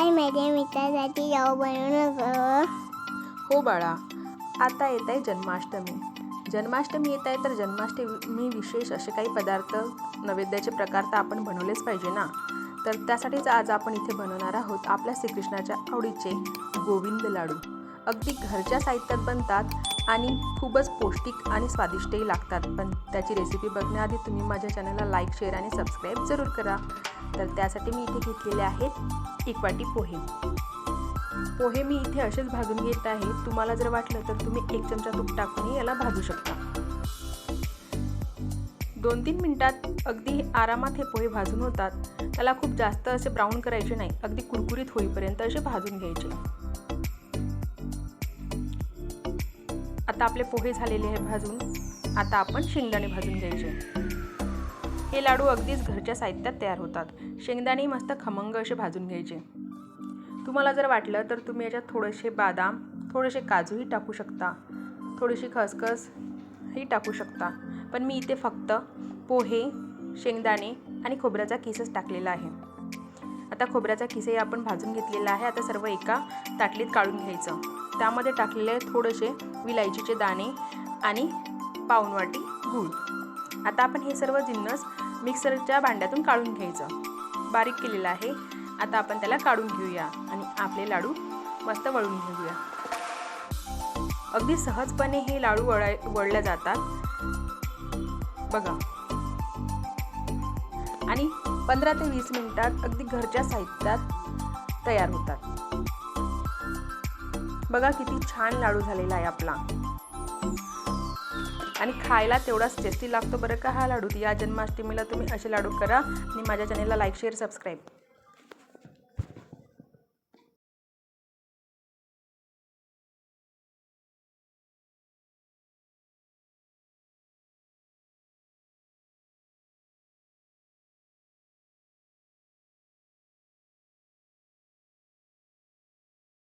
आई माझ्या मित्रासाठी जाऊ बनवू नको हो बाळा आता येत आहे जन्माष्टमी. जन्माष्टमी येत आहे तर जन्माष्टमी विशेष असे काही पदार्थ नैवेद्याचे प्रकार तर आपण बनवलेच पाहिजे ना? तर त्यासाठीच आज आपण इथे बनवणार आहोत आपल्या श्रीकृष्णाच्या आवडीचे गोविंद लाडू. अगदी घरच्या साहित्यात बनतात आणि खूपच पौष्टिक आणि स्वादिष्टही लागतात. पण त्याची रेसिपी बघण्याआधी तुम्ही माझ्या चॅनलला लाईक शेअर आणि सबस्क्राईब जरूर करा. तर त्यासाठी मी इथे घेतलेले आहेत एक वाटी पोहे. पोहे मी इथे असेच भाजून घेत आहे. तुम्हाला जर वाटलं तर तुम्ही एक चमचा तूप टाकूनही याला भाजू शकता. दोन तीन मिनटात अगदी आरामात हे पोहे भाजून होतात. त्याला खूप जास्त असे ब्राऊन करायचे नाही. अगदी कुरकुरीत होईपर्यंत असे भाजून घ्यायचे. आता आपले पोहे झालेले आहे भाजून. आता आपण शेंगदाणे भाजून घ्यायचे. हे लाडू अगदीच घरच्या साहित्यात तयार होतात. शेंगदाणे मस्त खमंग असे भाजून घ्यायचे. तुम्हाला जर वाटलं तर तुम्ही याच्यात थोडेसे बदाम थोडेसे काजूही टाकू शकता. थोडीशी खसखस ही टाकू शकता. पण मी इथे फक्त पोहे शेंगदाणे आणि खोबऱ्याचा किसच टाकलेला आहे. आता खोबऱ्याचा किसही आपण भाजून घेतलेला आहे. आता सर्व एका ताटलीत काढून घ्यायचं. त्यामध्ये टाकलेले थोडेसे विलायचीचे दाणे आणि पाऊणवाटी गूळ. आता आपण हे सर्व जिन्नस मिक्सरच्या भांड्यातून काढून घ्यायचं. बारीक केलेलं आहे. आता आपण त्याला काढून घेऊया आणि आपले लाडू मस्त वळून घेऊया. अगदी सहजपणे हे लाडू वळाय वळल्या जातात. बघा. आणि पंधरा ते वीस मिनिटात अगदी घरच्या साहित्यात तयार होतात. बघा किती छान लाडू झालेला आहे आपला. आणि खायला तेवढाच टेस्टी लागतो बरं का हा लाडू. या जन्माष्टमीला तुम्ही असे लाडू करा आणि माझ्या चॅनेलला लाईक शेअर सबस्क्राईब